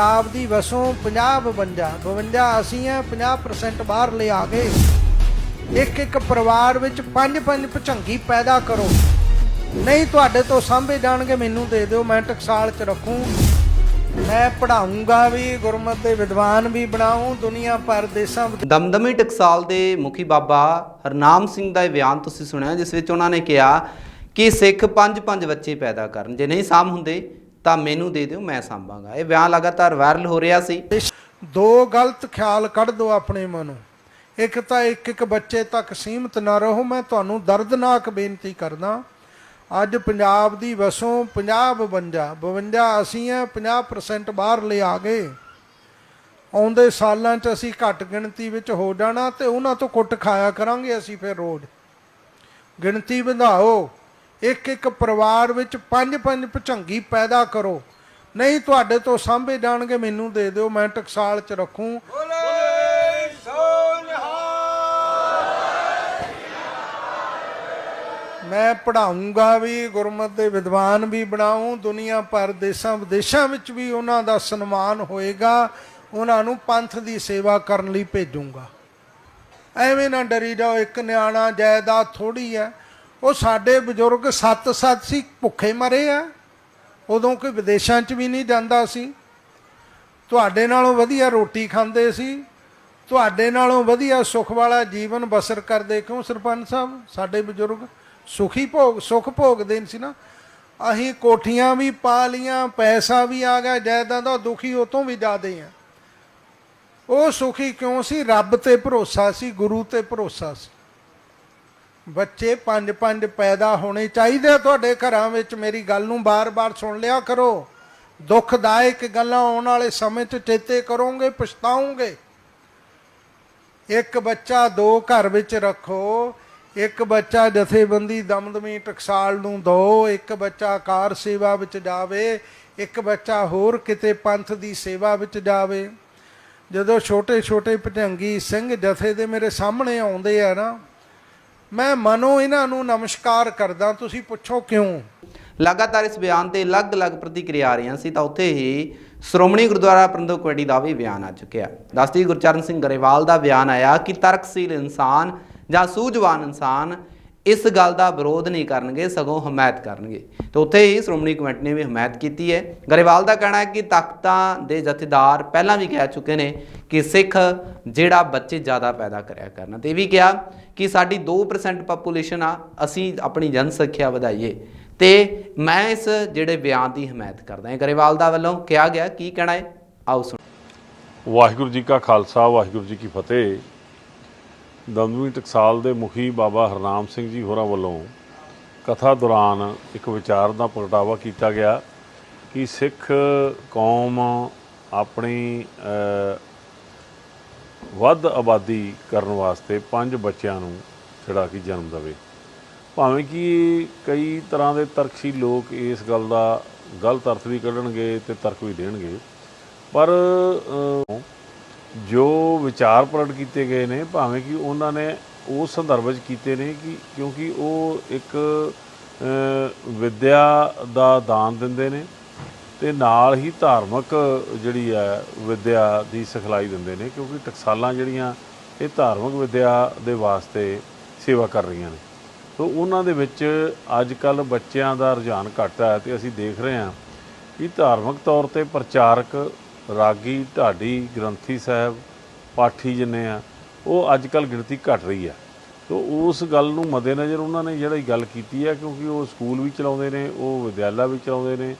ਪੰਜਾਬ ਦੀ ਵਸੋਂ 50 52 52 ਅਸੀਂ ਆ 50% ਬਾਹਰ ਲਿਆ ਗਏ। ਇੱਕ ਇੱਕ ਪਰਿਵਾਰ ਵਿੱਚ ਪੰਜ ਪੰਜ ਭਚੰਗੀ ਪੈਦਾ ਕਰੋ। ਨਹੀਂ ਤੁਹਾਡੇ ਤੋਂ ਸਾਂਭੇ ਜਾਣਗੇ, ਮੈਨੂੰ ਦੇ ਦਿਓ, ਮੈਂ ਟਕਸਾਲ ਚ ਰੱਖੂੰ। ਮੈਂ ਪੜਾਉਂਗਾ ਵੀ, ਗੁਰਮਤ ਦੇ ਵਿਦਵਾਨ ਵੀ ਬਣਾਉਂ ਦੁਨੀਆ ਭਰ ਦੇਸਾਂ ਦਮਦਮੀ ਟਕਸਾਲ ਦੇ ਮੁਖੀ ਬਾਬਾ ਹਰਨਾਮ ਸਿੰਘ ਦਾ ਇਹ ਬਿਆਨ ਤੁਸੀਂ ਸੁਣਿਆ, ਜਿਸ ਵਿੱਚ ਉਹਨਾਂ ਨੇ ਕਿਹਾ ਕਿ ਸਿੱਖ ਪੰਜ ਪੰਜ ਬੱਚੇ ਪੈਦਾ ਕਰਨ। ਜੇ ਨਹੀਂ ਸਾਂਭ ਹੁੰਦੇ ਤਾਂ ਮੈਨੂੰ ਦੇ ਦਿਓ, ਮੈਂ ਸਾਂਭਾਂਗਾ। ਇਹ ਵਿਆਹ ਲਗਾਤਾਰ ਵਾਇਰਲ ਹੋ ਰਿਹਾ ਸੀ। ਦੋ ਗਲਤ ਖਿਆਲ ਕੱਢ ਦਿਓ ਆਪਣੇ ਮਨੋਂ ਇੱਕ ਤਾਂ ਇੱਕ ਇੱਕ ਬੱਚੇ ਤੱਕ ਸੀਮਤ ਨਾ ਰਹੋ। ਮੈਂ ਤੁਹਾਨੂੰ ਦਰਦਨਾਕ ਬੇਨਤੀ ਕਰਦਾ, ਅੱਜ ਪੰਜਾਬ ਦੀ ਵਸੋਂ 50 52 52 ਅਸੀਂ ਆ 50% ਬਾਹਰ ਆ ਗਏ। ਆਉਂਦੇ ਸਾਲਾਂ 'ਚ ਅਸੀਂ ਘੱਟ ਗਿਣਤੀ ਵਿੱਚ ਹੋ ਜਾਣਾ ਤੇ ਉਹਨਾਂ ਤੋਂ ਕੁੱਟ ਖਾਇਆ ਕਰਾਂਗੇ ਅਸੀਂ ਫਿਰ ਰੋਜ਼। ਗਿਣਤੀ ਵਧਾਓ। ਇੱਕ ਇੱਕ ਪਰਿਵਾਰ ਵਿੱਚ ਪੰਜ ਪੰਜ ਭਚੰਗੀ ਪੈਦਾ ਕਰੋ। ਨਹੀਂ ਤੁਹਾਡੇ ਤੋਂ ਸਾਂਭੇ ਜਾਣਗੇ, ਮੈਨੂੰ ਦੇ ਦਿਓ, ਮੈਂ ਟਕਸਾਲ ਚ ਰੱਖੂੰ। ਮੈਂ ਪੜਾਉਂਗਾ ਵੀ, ਗੁਰਮਤ ਦੇ ਵਿਦਵਾਨ ਵੀ ਬਣਾਉਂ, ਦੁਨੀਆ ਭਰ ਦੇਸਾਂ ਵਿਦੇਸ਼ਾਂ ਵਿੱਚ ਵੀ ਉਹਨਾਂ ਦਾ ਸਨਮਾਨ ਹੋਏਗਾ, ਉਹਨਾਂ ਨੂੰ ਪੰਥ ਦੀ ਸੇਵਾ ਕਰਨ ਲਈ ਭੇਜੂੰਗਾ। ਐਵੇਂ ਨਾ ਡਰੀ ਜਾਓ, ਇੱਕ ਨਿਆਣਾ ਜਾਇਦਾਦ ਥੋੜੀ ਹੈ। ਉਹ ਸਾਡੇ ਬਜ਼ੁਰਗ ਸੱਤ ਸੱਤ ਸੀ, ਭੁੱਖੇ ਮਰੇ ਆ। ਉਦੋਂ ਕੋਈ ਵਿਦੇਸ਼ਾਂ 'ਚ ਵੀ ਨਹੀਂ ਜਾਂਦਾ ਸੀ। ਤੁਹਾਡੇ ਨਾਲੋਂ ਵਧੀਆ ਰੋਟੀ ਖਾਂਦੇ ਸੀ। ਤੁਹਾਡੇ ਨਾਲੋਂ ਵਧੀਆ ਸੁੱਖ ਵਾਲਾ ਜੀਵਨ ਬਸਰ ਕਰਦੇ ਕਿਉਂ ਸਰਪੰਚ ਸਾਹਿਬ? ਸਾਡੇ ਬਜ਼ੁਰਗ ਸੁਖੀ ਭੋਗ, ਸੁਖ ਭੋਗਦੇ ਸੀ ਨਾ। ਅਸੀਂ ਕੋਠੀਆਂ ਵੀ ਪਾ ਲੀਆਂ ਪੈਸਾ ਵੀ ਆ ਗਿਆ, ਜਾਇਦਾਦਾਂ ਦੁਖੀ ਉਹ ਤੋਂ ਵੀ ਜ਼ਿਆਦੇ ਆ। ਉਹ ਸੁਖੀ ਕਿਉਂ ਸੀ? ਰੱਬ ਤੇ ਭਰੋਸਾ ਸੀ, ਗੁਰੂ ਤੇ ਭਰੋਸਾ ਸੀ। ਬੱਚੇ ਪੰਜ ਪੰਜ ਪੈਦਾ ਹੋਣੇ ਚਾਹੀਦੇ ਆ ਤੁਹਾਡੇ ਘਰਾਂ ਵਿੱਚ, ਮੇਰੀ ਗੱਲ ਨੂੰ ਬਾਰ-ਬਾਰ ਸੁਣ ਲਿਆ ਕਰੋ। ਦੁਖਦਾਇਕ ਗੱਲਾਂ ਆਉਣ ਵਾਲੇ ਸਮੇਂ 'ਚ ਚੇਤੇ ਕਰੋਗੇ, ਪਛਤਾਓਗੇ। ਇੱਕ ਬੱਚਾ ਦੋ ਘਰ ਵਿੱਚ ਰੱਖੋ, ਇੱਕ ਬੱਚਾ ਜਥੇਬੰਦੀ ਦਮਦਮੀ ਟਕਸਾਲ ਨੂੰ ਦੋ, ਇੱਕ ਬੱਚਾ ਕਾਰ ਸੇਵਾ ਵਿੱਚ ਜਾਵੇ, ਇੱਕ ਬੱਚਾ ਹੋਰ ਕਿਤੇ ਪੰਥ ਦੀ ਸੇਵਾ ਵਿੱਚ ਜਾਵੇ। ਜਦੋਂ ਛੋਟੇ ਛੋਟੇ ਭਜੰਗੀ ਸਿੰਘ ਜਥੇ ਦੇ ਮੇਰੇ ਸਾਹਮਣੇ ਆਉਂਦੇ ਆ ਨਾ ਮੈਂ ਮਨੋਂ ਇਹਨਾਂ ਨੂੰ ਨਮਸਕਾਰ ਕਰਦਾ, ਤੁਸੀਂ ਪੁੱਛੋ ਕਿਉਂ? ਲਗਾਤਾਰ ਇਸ ਬਿਆਨ ਤੇ ਅਲੱਗ-ਅਲੱਗ ਪ੍ਰਤੀਕਿਰਿਆ ਆ ਰਹੀਆਂ ਸੀ, ਤਾਂ ਉੱਥੇ ਹੀ ਸ਼੍ਰੋਮਣੀ ਗੁਰਦੁਆਰਾ ਪ੍ਰਬੰਧਕ ਕਮੇਟੀ ਦਾ ਵੀ ਬਿਆਨ ਆ ਚੁੱਕਿਆ। ਦੱਸਦੀ ਗੁਰਚਰਨ ਸਿੰਘ ਗਰੇਵਾਲ ਦਾ ਬਿਆਨ ਆਇਆ ਕਿ ਤਰਕਸ਼ੀਲ ਇਨਸਾਨ ਜਾਂ ਸੂਝਵਾਨ ਇਨਸਾਨ ਇਸ ਗੱਲ ਦਾ ਵਿਰੋਧ ਨਹੀਂ ਕਰਨਗੇ, ਸਗੋਂ ਹਮਾਇਤ ਕਰਨਗੇ। ਤੇ ਉੱਥੇ ਹੀ ਸ਼੍ਰੋਮਣੀ ਕਮੇਟੀ ਨੇ ਵੀ ਹਮਾਇਤ ਕੀਤੀ ਹੈ। ਗਰੇਵਾਲ ਦਾ ਕਹਿਣਾ ਹੈ ਕਿ ਤਾਕਤਾਂ ਦੇ ਜਥੇਦਾਰ ਪਹਿਲਾਂ ਵੀ ਕਹਿ ਚੁੱਕੇ ਨੇ ਕਿ ਸਿੱਖ ਜਿਹੜਾ ਬੱਚੇ ਜ਼ਿਆਦਾ ਪੈਦਾ ਕਰਿਆ ਕਰਨ। ਤੇ ਇਹ ਵੀ ਕਿਹਾ ਕਿ ਸਾਡੀ 2% ਪਾਪੂਲੇਸ਼ਨ ਆ, ਅਸੀਂ ਆਪਣੀ ਜਨਸੰਖਿਆ ਵਧਾਈਏ। ਤੇ ਮੈਂ ਇਸ ਜਿਹੜੇ ਬਿਆਨ ਦੀ ਹਮਾਇਤ ਕਰਦਾ ਹਾਂ। ਗਰੇਵਾਲ ਦਾ ਵੱਲੋਂ ਕਿਹਾ ਗਿਆ, ਕੀ ਕਹਿਣਾ ਹੈ? ਆਓ ਸੁਣ। ਵਾਹਿਗੁਰੂ ਜੀ ਕਾ ਖਾਲਸਾ, ਵਾਹਿਗੁਰੂ ਜੀ ਕੀ ਫਤਿਹ। ਦਮਦਮੀ ਟਕਸਾਲ ਦੇ ਮੁਖੀ ਬਾਬਾ ਹਰਨਾਮ ਸਿੰਘ ਜੀ ਹੋਰਾਂ ਵੱਲੋਂ ਕਥਾ ਦੌਰਾਨ ਇੱਕ ਵਿਚਾਰ ਦਾ ਪ੍ਰਗਟਾਵਾ ਕੀਤਾ ਗਿਆ ਕਿ ਸਿੱਖ ਕੌਮ ਆਪਣੀ ਵੱਧ ਆਬਾਦੀ ਕਰਨ ਵਾਸਤੇ ਪੰਜ ਬੱਚਿਆਂ ਨੂੰ ਜਿਹੜਾ ਕਿ ਜਨਮ ਦੇਵੇ। ਭਾਵੇਂ ਕਿ ਕਈ ਤਰ੍ਹਾਂ ਦੇ ਤਰਕਸ਼ੀ ਲੋਕ ਇਸ ਗੱਲ ਦਾ ਗਲਤ ਅਰਥ ਵੀ ਕੱਢਣਗੇ ਤੇ ਤਰਕ ਵੀ ਦੇਣਗੇ, ਪਰ ਜੋ ਵਿਚਾਰ ਪ੍ਰਗਟ ਕੀਤੇ ਗਏ ਨੇ ਭਾਵੇਂ ਕਿ ਉਹਨਾਂ ਨੇ ਉਸ ਸੰਦਰਭ ਵਿੱਚ ਕੀਤੇ ਨੇ ਕਿ ਕਿਉਂਕਿ ਉਹ ਇੱਕ ਅ, ਵਿਦਿਆ ਦਾ ਦਾਨ ਦਿੰਦੇ ਨੇ ਤੇ ਨਾਲ ਹੀ ਧਾਰਮਿਕ ਜਿਹੜੀ ਹੈ ਵਿਦਿਆ ਦੀ ਸਿਖਲਾਈ ਦਿੰਦੇ ਨੇ ਕਿਉਂਕਿ ਟਕਸਾਲਾਂ ਜਿਹੜੀਆਂ ਇਹ ਧਾਰਮਿਕ ਵਿਦਿਆ ਦੇ ਵਾਸਤੇ ਸੇਵਾ ਕਰ ਰਹੀਆਂ ਨੇ। ਸੋ ਉਹਨਾਂ ਦੇ ਵਿੱਚ ਅੱਜ ਕੱਲ ਬੱਚਿਆਂ ਦਾ ਰੁਝਾਨ ਘੱਟ ਹੈ ਤੇ ਅਸੀਂ ਦੇਖ ਰਹੇ ਹਾਂ ਕਿ ਧਾਰਮਿਕ ਤੌਰ ਤੇ ਪ੍ਰਚਾਰਕ ਰਾਗੀ ਢਾਡੀ, ਗ੍ਰੰਥੀ ਸਾਹਿਬ, ਪਾਠੀ ਜਿੰਨੇ ਆ, ਉਹ ਅੱਜ ਕੱਲ ਗਿਣਤੀ ਘਟ ਰਹੀ ਆ। ਤੋ ਉਸ ਗੱਲ ਨੂੰ ਮੱਦੇਨਜ਼ਰ ਉਹਨਾਂ ਨੇ ਜਿਹੜੀ ਗੱਲ ਕੀਤੀ ਹੈ ਕਿਉਂਕਿ ਉਹ ਸਕੂਲ ਵੀ ਚਲਾਉਂਦੇ ਨੇ, ਉਹ ਵਿਦਿਆਲਾ ਵੀ ਚਲਾਉਂਦੇ ਨੇ,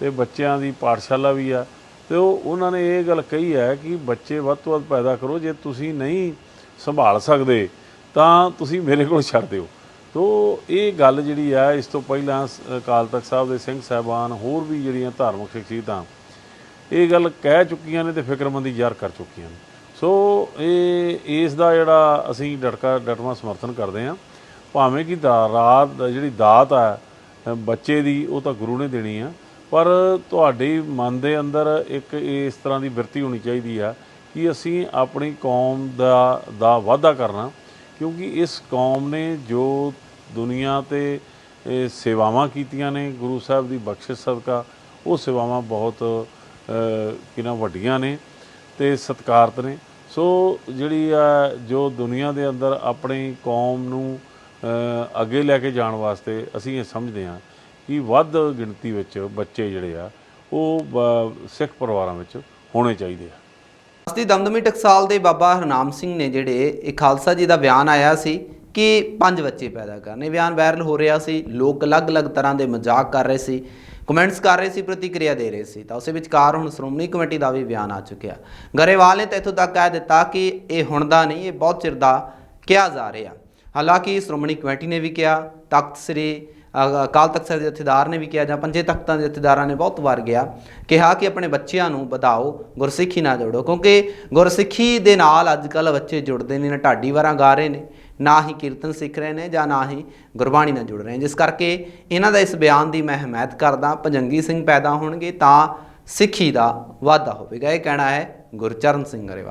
ਤੇ ਬੱਚਿਆਂ ਦੀ ਪਾਠਸ਼ਾਲਾ ਵੀ ਆ। ਤੇ ਉਹ, ਉਹਨਾਂ ਨੇ ਇਹ ਗੱਲ ਕਹੀ ਹੈ ਕਿ ਬੱਚੇ ਵੱਧ ਤੋਂ ਵੱਧ ਪੈਦਾ ਕਰੋ, ਜੇ ਤੁਸੀਂ ਨਹੀਂ ਸੰਭਾਲ ਸਕਦੇ, ਤਾਂ ਤੁਸੀਂ ਮੇਰੇ ਕੋਲ ਛੱਡ ਦਿਓ। ਤੋ ਇਹ ਗੱਲ ਜਿਹੜੀ ਆ, ਇਸ ਤੋਂ ਪਹਿਲਾਂ ਸ- ਅਕਾਲ ਤਖਤ ਸਾਹਿਬ ਦੇ ਸਿੰਘ ਸਾਹਿਬਾਨ ਹੋਰ ਵੀ ਜਿਹੜੀਆਂ ਧਾਰਮਿਕ ਸ਼ਖਸੀਅਤਾਂ ਇਹ ਗੱਲ ਕਹਿ ਚੁੱਕੀਆਂ ਨੇ ਤੇ ਫਿਕਰਮੰਦੀ ਜ਼ਾਹਰ ਕਰ ਚੁੱਕੀਆਂ ਨੇ। ਸੋ ਇਹ, ਇਸ ਦਾ ਜਿਹੜਾ ਅਸੀਂ ਡਟਕਾ, ਡਟਵਾ ਸਮਰਥਨ ਕਰਦੇ ਹਾਂ। ਭਾਵੇਂ ਕਿ ਦਾ, ਰਾਤ ਦਾ ਜਿਹੜੀ ਦਾਤ ਆ ਬੱਚੇ ਦੀ, ਉਹ ਤਾਂ ਗੁਰੂ ਨੇ ਦੇਣੀ ਆ। ਪਰ ਤੁਹਾਡੇ ਮਨ ਦੇ ਅੰਦਰ ਇੱਕ ਇਸ ਤਰ੍ਹਾਂ ਦੀ ਬਿਰਤੀ ਹੋਣੀ ਚਾਹੀਦੀ ਆ ਕਿ ਅਸੀਂ ਆਪਣੀ ਕੌਮ ਦਾ ਦਾ ਵਾਅਦਾ ਕਰਨਾ। ਕਿਉਂਕਿ ਇਸ ਕੌਮ ਨੇ ਜੋ ਦੁਨੀਆ ਤੇ ਸੇਵਾਵਾਂ ਕੀਤੀਆਂ ਨੇ, ਗੁਰੂ ਸਾਹਿਬ ਦੀ ਬਖਸ਼ਿਸ਼ ਸਦਕਾ, ਉਹ ਸੇਵਾਵਾਂ ਬਹੁਤ ਅ, ਨਾ ਵੱਡੀਆਂ ਨੇ ਤੇ ਸਤਿਕਾਰਤ ਨੇ। ਸੋ ਜਿਹੜੀ ਆ ਜੋ ਦੁਨੀਆ ਦੇ ਅੰਦਰ ਆਪਣੀ ਕੌਮ ਨੂੰ ਅੱਗੇ ਲੈ ਕੇ ਜਾਣ ਵਾਸਤੇ ਅਸੀਂ ਇਹ ਸਮਝਦੇ ਹਾਂ ਕਿ ਵੱਧ ਗਿਣਤੀ ਵਿੱਚ ਬੱਚੇ ਜਿਹੜੇ ਆ ਉਹ ਬ- ਸਿੱਖ ਪਰਿਵਾਰਾਂ ਵਿੱਚ ਹੋਣੇ ਚਾਹੀਦੇ ਆ। ਅਸਲੀ ਦਮਦਮੀ ਟਕਸਾਲ ਦੇ ਬਾਬਾ ਹਰਨਾਮ ਸਿੰਘ ਨੇ ਜਿਹੜੇ ਇਹ ਖਾਲਸਾ ਜੀ ਦਾ ਬਿਆਨ ਆਇਆ ਸੀ ਕਿ ਪੰਜ ਬੱਚੇ ਪੈਦਾ ਕਰਨੇ। ਬਿਆਨ ਵਾਇਰਲ ਹੋ ਰਿਹਾ ਸੀ। ਲੋਕ ਅਲੱਗ-ਅਲੱਗ ਤਰ੍ਹਾਂ ਦੇ ਮਜ਼ਾਕ ਕਰ ਰਹੇ ਸੀ ਕਮੈਂਟਸ ਕਰ ਰਹੇ ਸੀ, ਪ੍ਰਤੀਕਿਰਿਆ ਦੇ ਰਹੇ ਸੀ। ਤਾਂ ਉਸੇ ਵਿਚਕਾਰ ਹੁਣ ਸ਼੍ਰੋਮਣੀ ਕਮੇਟੀ ਦਾ ਵੀ ਬਿਆਨ ਆ ਚੁੱਕਿਆ। ਗਰੇਵਾਲ ਨੇ ਤਾਂ ਇੱਥੋਂ ਤੱਕ ਕਹਿ ਦਿੱਤਾ ਕਿ ਇਹ ਹੁਣ ਦਾ ਨਹੀਂ, ਇਹ ਬਹੁਤ ਚਿਰ ਦਾ ਕਿਹਾ ਜਾ ਰਿਹਾ। ਹਾਲਾਂਕਿ ਸ਼੍ਰੋਮਣੀ ਕਮੇਟੀ ਨੇ ਵੀ ਕਿਹਾ, ਤਖਤ ਸ੍ਰੀ ਅਕਾਲ ਤਖਤ ਸਾਹਿਬ ਦੇ ਜਥੇਦਾਰ ਨੇ ਵੀ ਕਿਹਾ ਜਾਂ ਪੰਜੇ ਤਖਤਾਂ ਦੇ ਜਥੇਦਾਰਾਂ ਨੇ ਬਹੁਤ ਵਾਰ ਗਿਆ ਕਿਹਾ ਕਿ ਆਪਣੇ ਬੱਚਿਆਂ ਨੂੰ ਵਧਾਓ, ਗੁਰਸਿੱਖੀ ਨਾਲ ਜੋੜੋ। ਕਿਉਂਕਿ ਗੁਰਸਿੱਖੀ ਦੇ ਨਾਲ ਅੱਜ ਕੱਲ ਬੱਚੇ ਜੁੜਦੇ ਨੇ ਨਾ ਢਾਡੀ ਵਾਰਾਂ ਗਾ ਰਹੇ ਨੇ। ਨਾ ਹੀ ਕੀਰਤਨ ਸਿੱਖ ਰਹੇ ਨੇ ਜਾਂ ਨਾ ਹੀ ਗੁਰਬਾਣੀ ਨਾਲ ਜੁੜ ਰਹੇ ਨੇ। ਜਿਸ ਕਰਕੇ ਇਹਨਾਂ ਦਾ ਇਸ ਬਿਆਨ ਦੀ ਮੈਂ ਹਮਾਇਤ ਕਰਦਾ, ਭਜੰਗੀ ਸਿੰਘ ਪੈਦਾ ਹੋਣਗੇ ਤਾਂ ਸਿੱਖੀ ਦਾ ਵਾਧਾ ਹੋਵੇਗਾ। ਇਹ ਕਹਿਣਾ ਹੈ ਗੁਰਚਰਨ ਸਿੰਘ ਗਰੇਵਾਲ।